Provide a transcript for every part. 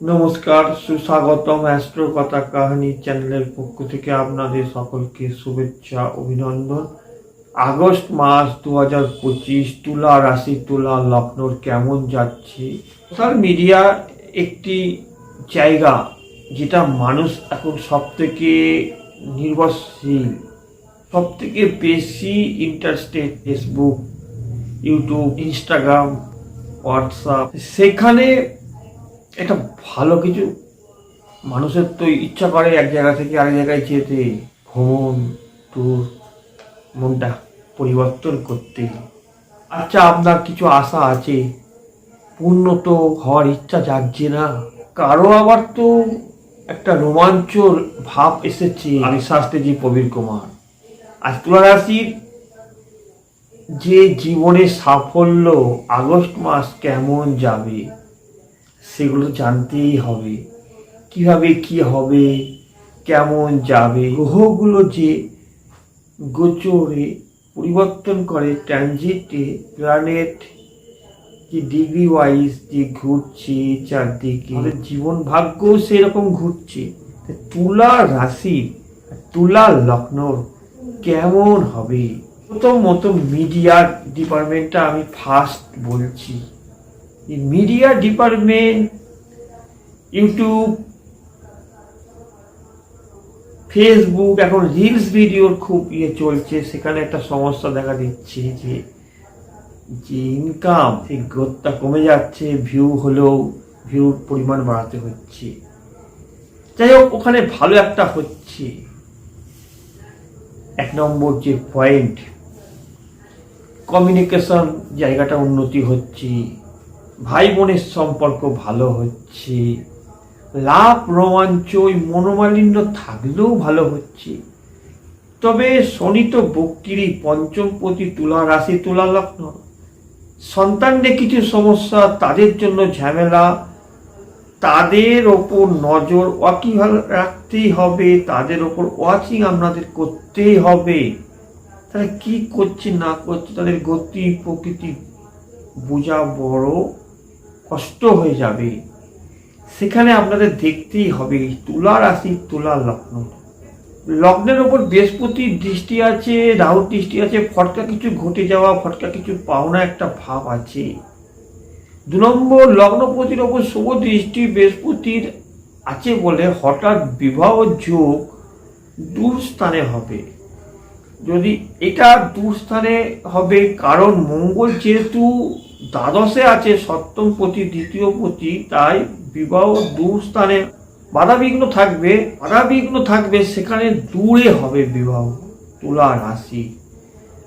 নমস্কার, সুস্বাগতম অ্যাস্ট্রো কথা কাহিনী চ্যানেলের পক্ষ থেকে আপনাদের সকলকে শুভেচ্ছা, অভিনন্দন। আগস্ট মাস দু হাজার পঁচিশ, তুলা রাশি, তুলা লগ্নর কেমন যাচ্ছে? সোশ্যাল মিডিয়া একটি জায়গা যেটা মানুষ এখন সব থেকে নির্ভরশীল সব থেকে বেশি interested Facebook YouTube Instagram WhatsApp সেখানে একটা ভালো কিছু? মানুষের তো ইচ্ছা করে এক জায়গা থেকে আরেক জায়গায় যেতে। ভ্রমণ ট্যুর মনটা পরিবর্তন করতে। আচ্ছা আপনার কিছু আশা আছে? পূর্ণ তো হওয়ার ইচ্ছা জাগছে না। কারও আবার তো একটা রোমাঞ্চ ভাব এসেছে। আমি শাস্ত্রীজি প্রবীর কুমার। আজ রাশির যে জীবনের সাফল্য আগস্ট মাস কেমন যাবে? সেগুলো জানতেই হবে। কীভাবে কি হবে? কেমন যাবে? গ্রহগুলো যে গোচরে পরিবর্তন করে ট্রানজিটে প্ল্যানেট যে ডিগ্রি ওয়াইজ যে ঘুরছে চারদিকে জীবন ভাগ্য সেরকম ঘুরছে। তুলা রাশি তুলা লগ্নর কেমন হবে? প্রথমত মিডিয়ার ডিপার্টমেন্টটা আমি ফার্স্ট বলছি। মিডিয়া ডিপার্টমেন্ট ইউটিউব ফেসবুক এখন রিলস ভিডিওর খুব ইয়ে চলছে। সেখানে একটা সমস্যা দেখা দিচ্ছে যে যে ইনকাম সেই গ্রোথটা কমে যাচ্ছে ভিউ হলেও ভিউর পরিমাণ বাড়াতে হচ্ছে। যাই হোক, ওখানে ভালো একটা হচ্ছে। এক নম্বর যে পয়েন্ট কমিউনিকেশন জায়গাটা উন্নতি হচ্ছে। ভাই বোনের সম্পর্ক ভালো হচ্ছে, লাভ রোমাঞ্চ, ওই মনোমালিন্য থাকলেও ভালো হচ্ছে। তবে শনি তো বক্রিরই পঞ্চম প্রতি তুলা রাশি তুলা লগ্ন। সন্তানদের কিছু সমস্যা, তাদের জন্য ঝামেলা। তাদের ওপর নজর ওয়াকিভাল রাখতেই হবে, তাদের ওপর ওয়াচিং আপনাদের করতেই হবে। তারা কি করছে, না করছে, তাদের গতি, প্রকৃতি বোঝা বড়। কষ্ট হয়ে যাবে। সেখানে আপনাদের দেখতেই হবে তুলা রাশি, তুলা লগ্ন। লগ্নের ওপর বৃহস্পতির দৃষ্টি আছে রাহুর দৃষ্টি আছে, ফটকা কিছু ঘটে যাওয়া, ফটকা কিছু পাওনা একটা ভাব আছে। দু নম্বর, লগ্নপতির ওপর শুভ দৃষ্টি বৃহস্পতির আছে বলে হঠাৎ বিবাহ যোগ দূর স্থানে হবে। যদি এটা দূর স্থানে হবে, কারণ মঙ্গল যেহেতু দ্বাদশে আছে সপ্তম পতি, দ্বিতীয় পতি, তাই বিবাহ দূর স্থানে বাধা বিঘ্ন থাকবে বাধা বিঘ্ন থাকবে, সেখানে দূরে হবে বিবাহ, তুলা রাশি।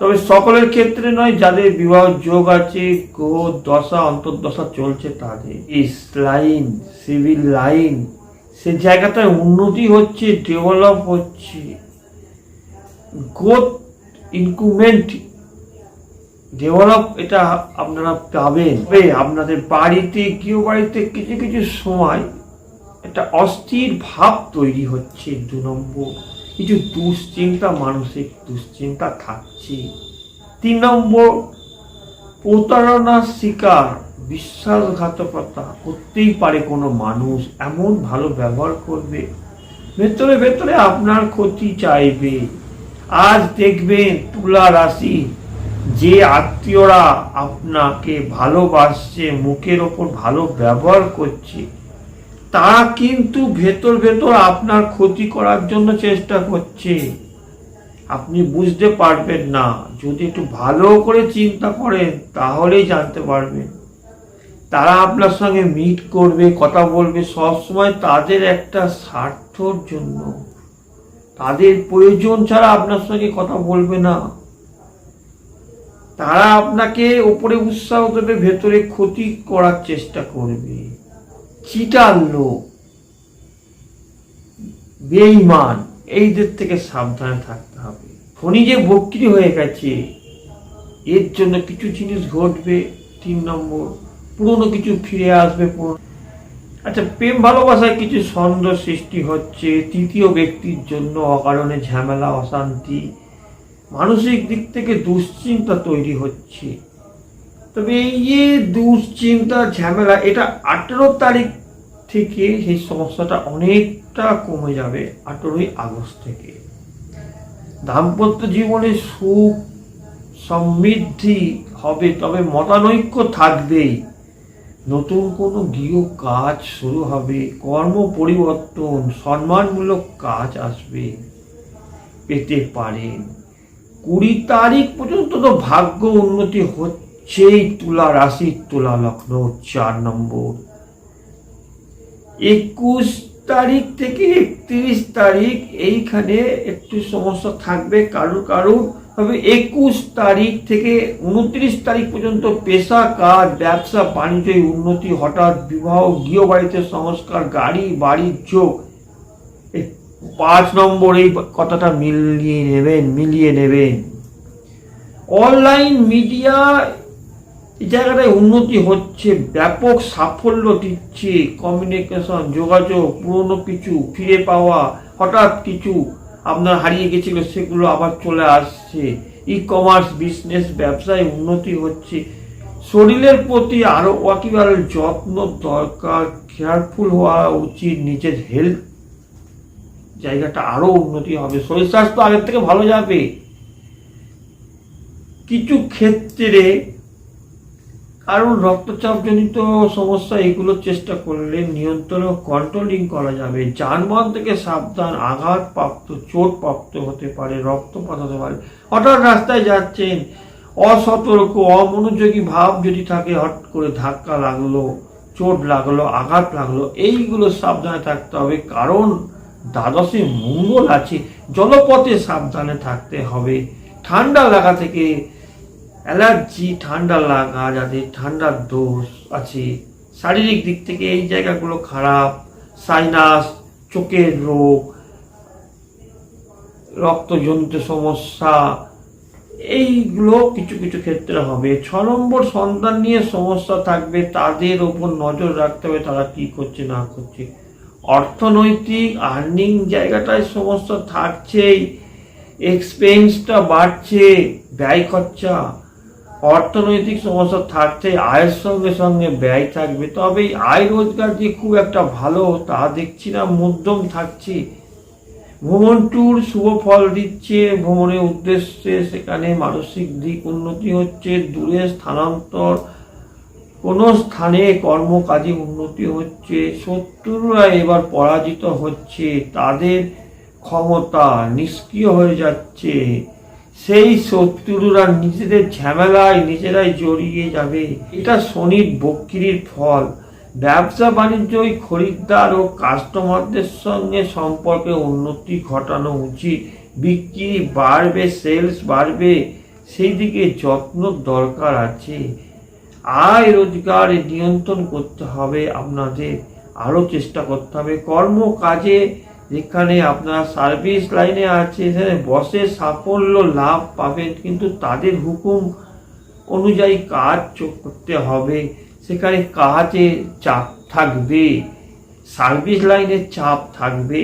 তবে সকলের ক্ষেত্রে নয়, যাদের বিবাহ যোগ আছে গ্রহ দশা, অন্তর্দশা চলছে তাদের। এই লাইন, সিভিল লাইন, সে জায়গাটায় উন্নতি হচ্ছে, ডেভেলপ হচ্ছে। গ্রোথ ইনক্রুমেন্ট ডেভেলপ এটা আপনারা পাবেন। আপনাদের বাড়িতে গৃহ বাড়িতে কিছু কিছু সময় একটা অস্থির ভাব তৈরি হচ্ছে দু নম্বর। কিছু দুশ্চিন্তা, মানসিক দুশ্চিন্তা থাকছে। তিন নম্বর, প্রতারণার শিকার, বিশ্বাসঘাতকতা করতেই পারে কোনো মানুষ। এমন ভালো ব্যবহার করবে। ভেতরে ভেতরে আপনার ক্ষতি চাইবে। আজ দেখবেন তুলা রাশি যে আত্মীয়রা আপনাকে ভালোবাসছে, মুখের ওপর ভালো ব্যবহার করছে, তারা কিন্তু ভেতর ভেতর আপনার ক্ষতি করার জন্য চেষ্টা করছে। আপনি বুঝতে পারবেন না। যদি একটু ভালো করে চিন্তা করেন, তাহলেই জানতে পারবেন। তারা আপনার সঙ্গে মিট করবে, কথা বলবে, সবসময় তাদের একটা স্বার্থর জন্য। তাদের প্রয়োজন ছাড়া আপনার সঙ্গে কথা বলবে না। তারা আপনাকে ওপরে উৎসাহ দেবে, ভেতরে ক্ষতি করার চেষ্টা করবে। চিটার লোক, বেঈমান, এইদের থেকে সাবধানে থাকতে হবে। ফণি যে বক্রি হয়ে গেছে, এর জন্য কিছু জিনিস ঘটবে, তিন নম্বর, পুরনো কিছু ফিরে আসবে আচ্ছা প্রেম ভালোবাসায় কিছু সন্দেহ সৃষ্টি হচ্ছে, তৃতীয় ব্যক্তির জন্য অকারণে ঝামেলা, অশান্তি মানসিক দিক থেকে দুশ্চিন্তা তৈরি হচ্ছে। তবে এই যে দুশ্চিন্তা, ঝামেলা, এটা আঠেরো তারিখ থেকে সেই সমস্যাটা অনেকটা কমে যাবে আঠেরোই আগস্ট থেকে। দাম্পত্য জীবনে সুখ, সমৃদ্ধি হবে, তবে মতানৈক্য থাকবেই। নতুন কোনো গৃহ কাজ শুরু হবে, কর্ম পরিবর্তন, সম্মানমূলক কাজ আসবে। পেতে পারেন। কুড়ি তারিখ পর্যন্ত তো ভাগ্য উন্নতি হচ্ছেই তুলা রাশি, তুলা লগ্ন, চার নম্বর। একুশ তারিখ থেকে একত্রিশ তারিখ এইখানে একটু সমস্যা থাকবে কারুর কারুর তবে একুশ তারিখ থেকে উনত্রিশ তারিখ পর্যন্ত পেশা, কাজ, ব্যবসা বাণিজ্যে উন্নতি, হঠাৎ বিবাহ, গৃহবাড়িতে সংস্কার, গাড়ি, বাড়ির যোগ পাঁচ নম্বর এই কথাটা মিলিয়ে নেবেন মিলিয়ে নেবেন। অনলাইন মিডিয়া এই জায়গাটায় উন্নতি হচ্ছে, ব্যাপক সাফল্য দিচ্ছে কমিউনিকেশন যোগাযোগ, পুরনো কিছু ফিরে পাওয়া, হঠাৎ কিছু আপনার হারিয়ে গেছিল, সেগুলো আবার চলে আসছে। ই কমার্স বিজনেস ব্যবসায় উন্নতি হচ্ছে। শরীরের প্রতি আরও একেবারে যত্ন দরকার কেয়ারফুল হওয়া উচিত, নিজের হেলথ জায়গাটা আরও উন্নতি হবে। শরীর স্বাস্থ্য আগের থেকে ভালো যাবে। কিছু ক্ষেত্রে কারণ রক্তচাপজনিত সমস্যা এগুলো চেষ্টা করলে নিয়ন্ত্রণ ও কন্ট্রোলিং করা যাবে। যানবাহন থেকে সাবধান, আঘাতপ্রাপ্ত, চোটপ্রাপ্ত হতে পারে, রক্তপাত হতে পারে। হঠাৎ রাস্তায় যাচ্ছেন, অসতর্ক, অমনোযোগী ভাব যদি থাকে, হট করে ধাক্কা লাগল, চোট লাগল, আঘাত লাগল, এইগুলো সাবধানে থাকতে হবে। কারণ দ্বাদশে মঙ্গল আছে, জলপথে সাবধানে থাকতে হবে। ঠান্ডা লাগা থেকে অ্যালার্জি, ঠান্ডা লাগা, যাদের ঠান্ডার দোষ আছে, শারীরিক দিক থেকে এই জায়গাগুলো খারাপ সাইনাস চোখের রোগ, রক্তজনিত সমস্যা, এইগুলো কিছু কিছু ক্ষেত্রে হবে। ছ নম্বর সন্তান নিয়ে সমস্যা থাকবে, তাদের ওপর নজর রাখতে হবে, তারা কি করছে, না করছে। অর্থনৈতিক আর্নিং জায়গাটায় সমস্যা থাকছেই এক্সপেন্সটা বাড়ছে, ব্যয় খরচা, অর্থনৈতিক সমস্যা থাকছে, আয়ের সঙ্গে সঙ্গে ব্যয় থাকবে। তবে আয় রোজগার যে খুব একটা ভালো, তা দেখছি না, মধ্যম থাকছে। ভ্রমণ ট্যুর শুভ ফল দিচ্ছে, ভ্রমণের উদ্দেশ্যে সেখানে মানসিক দিক উন্নতি হচ্ছে, দূরে স্থানান্তর কোনো স্থানে কর্মকাজে উন্নতি হচ্ছে, শত্রুরা এবার পরাজিত হচ্ছে, তাদের ক্ষমতা নিষ্ক্রিয় হয়ে যাচ্ছে। সেই শত্রুরা নিজেদের ঝামেলায়, নিজেরাই জড়িয়ে যাবে। এটা শনির বক্রির ফল। ব্যবসা বাণিজ্যই খরিদ্দার ও কাস্টমারদের সঙ্গে সম্পর্কে উন্নতি ঘটানো উচিত। বিক্রি বাড়বে, সেলস বাড়বে সেই দিকে যত্ন দরকার আছে। আয় রোজগার নিয়ন্ত্রণ করতে হবে, আপনাদের আরও চেষ্টা করতে হবে। কর্ম কাজে যেখানে আপনার সার্ভিস লাইনে আছে, সেখানে বসের সাফল্য লাভ পাবেন, কিন্তু তাদের হুকুম অনুযায়ী কাজ করতে হবে। সেখানে কাজে চাপ থাকবে সার্ভিস লাইনে চাপ থাকবে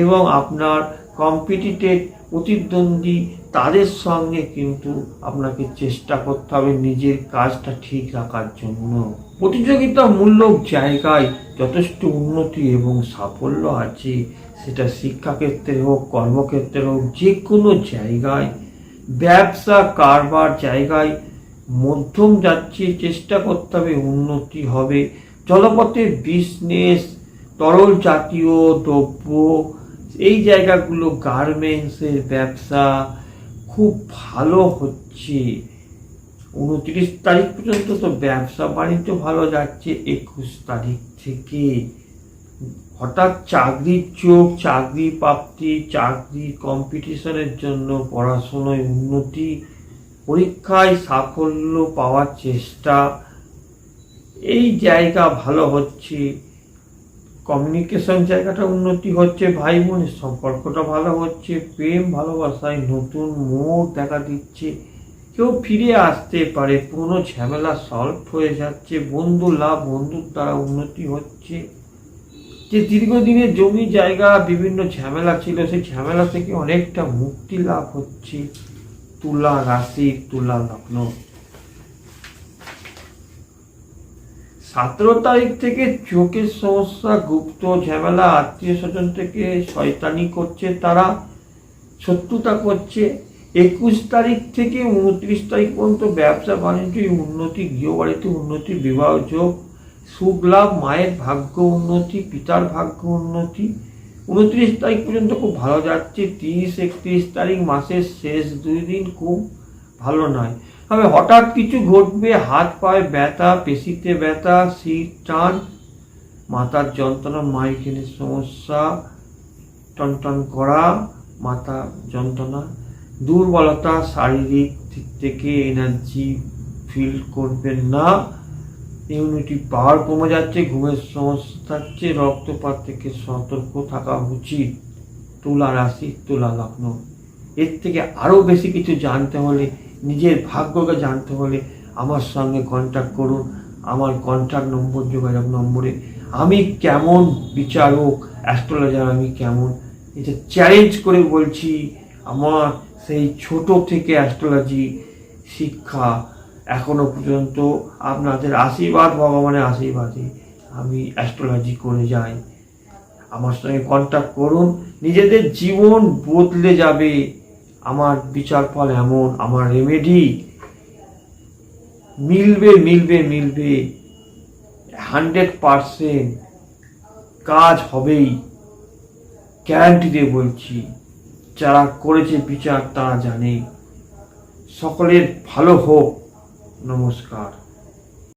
এবং আপনার কম্পিটিটেড প্রতিদ্বন্দ্বী তাদের সঙ্গে কিন্তু আপনাকে চেষ্টা করতে হবে নিজের কাজটা ঠিক রাখার জন্য। প্রতিযোগিতামূলক জায়গায় যথেষ্ট উন্নতি এবং সাফল্য আছে, সেটা শিক্ষাক্ষেত্রে হোক, কর্মক্ষেত্রে হোক যে কোনো জায়গায়। ব্যবসা, কারবার জায়গায় মধ্যম যাচ্ছে, চেষ্টা করতে হবে উন্নতি হবে। জলপথে বিজনেস তরল জাতীয় দ্রব্য, এই জায়গাগুলো গার্মেন্টসের ব্যবসা খুব ভালো হচ্ছে। উনত্রিশ তারিখ পর্যন্ত তো ব্যবসা বাণিজ্য ভালো যাচ্ছে, একুশ তারিখ থেকে। হঠাৎ চাকরির চোখ, চাকরি প্রাপ্তি, চাকরি কম্পিটিশনের জন্য পড়াশোনায় উন্নতি, পরীক্ষায় সাফল্য পাওয়ার চেষ্টা। এই জায়গা ভালো হচ্ছে। কমিউনিকেশন জায়গাটা উন্নতি হচ্ছে ভাই বোনের সম্পর্কটা ভালো হচ্ছে, প্রেম, ভালোবাসায় নতুন মোড় দেখা দিচ্ছে। কেউ ফিরে আসতে পারে, পুরনো ঝামেলা সলভ হয়ে যাচ্ছে, বন্ধু লাভ, বন্ধুর দ্বারা উন্নতি হচ্ছে। যে দীর্ঘদিনের জমি জায়গা, বিভিন্ন ঝামেলা ছিল, সেই ঝামেলা থেকে অনেকটা মুক্তি লাভ হচ্ছে। তুলা রাশি, তুলা লগ্ন। সতেরো তারিখ থেকে চোখের সমস্যা, গুপ্ত ঝামেলা, আত্মীয় স্বজন থেকে শয়তানি করছে তারা, শত্রুতা করছে। একুশ তারিখ থেকে উনত্রিশ তারিখ পর্যন্ত ব্যবসা বাণিজ্য উন্নতি, গৃহবাড়িতে উন্নতি, বিবাহ যোগ, সুখ লাভ, মায়ের ভাগ্য উন্নতি, পিতার ভাগ্য উন্নতি। উনত্রিশ তারিখ পর্যন্ত খুব ভালো যাচ্ছে। তিরিশ, একত্রিশ তারিখ মাসের শেষ দুই দিন খুব ভালো নয়। তবে হঠাৎ কিছু ঘটবে, হাত পায়ে ব্যথা, পেশিতে ব্যথা শীত টান, মাথার যন্ত্রণা, মাইগ্রেনের সমস্যা, টনটন করা, মাথা যন্ত্রণা, দুর্বলতা, শারীরিক দিক থেকে এনার্জি ফিল করবেন না, ইমিউনিটি পাওয়ার কমে যাচ্ছে, ঘুমের সমস্যা থাকছে, রক্তপাত থেকে সতর্ক থাকা উচিত, তুলা রাশি, তুলা লগ্ন। এর থেকে আরও বেশি কিছু জানতে হলে নিজের ভাগ্যকে জানতে হলে আমার সঙ্গে কন্ট্যাক্ট করুন। আমার কন্ট্যাক্ট নম্বর যোগাযোগ নম্বরে। আমি কেমন বিচারক অ্যাস্ট্রোলজার আমি কেমন? এটা চ্যালেঞ্জ করে বলছি, আমার সেই ছোট থেকে অ্যাস্ট্রোলজি শিক্ষা এখনও পর্যন্ত আপনাদের আশীর্বাদ, ভগবানের আশীর্বাদে আমি অ্যাস্ট্রোলজি করে যাই। আমার সঙ্গে কন্ট্যাক্ট করুন। নিজেদের জীবন বদলে যাবে। আমার বিচার ফল এমন, আমার রেমেডি মিলবে মিলবে মিলবে। হান্ড্রেড পারসেন্ট কাজ হবেই। গ্যারান্টি দিয়ে বলছি, যারা করেছে বিচার তারা জানে। সকলের ভালো হোক। নমস্কার।